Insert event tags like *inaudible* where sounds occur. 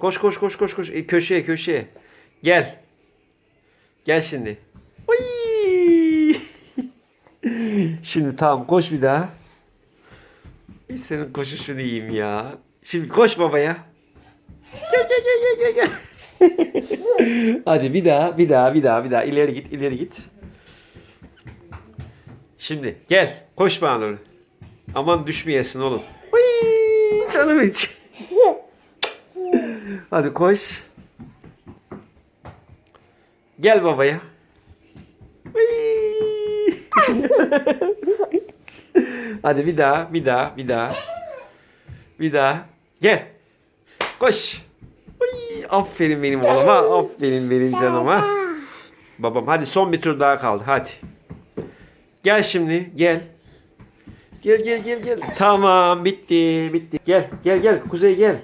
Koş koş koş koş koş. E, köşeye köşeye. Gel. Gel şimdi. Oy! *laughs* şimdi tamam koş bir daha. Bir senin koşuşunu yiyeyim ya. Şimdi koş babaya. Gel gel gel gel gel gel. *laughs* Hadi bir daha bir daha bir daha bir daha ileri git ileri git. Şimdi gel koş bana doğru. Aman düşmeyesin oğlum. Uy, canım hiç. Hadi koş. Gel babaya. *laughs* Hadi bir daha, bir daha, bir daha. Bir daha. Gel. Koş. Uy, aferin benim oğluma. Aferin benim canıma. Babam hadi son bir tur daha kaldı. Hadi. Gel şimdi. Gel. Gel gel gel gel. Tamam bitti bitti. Gel gel gel. Kuzey gel.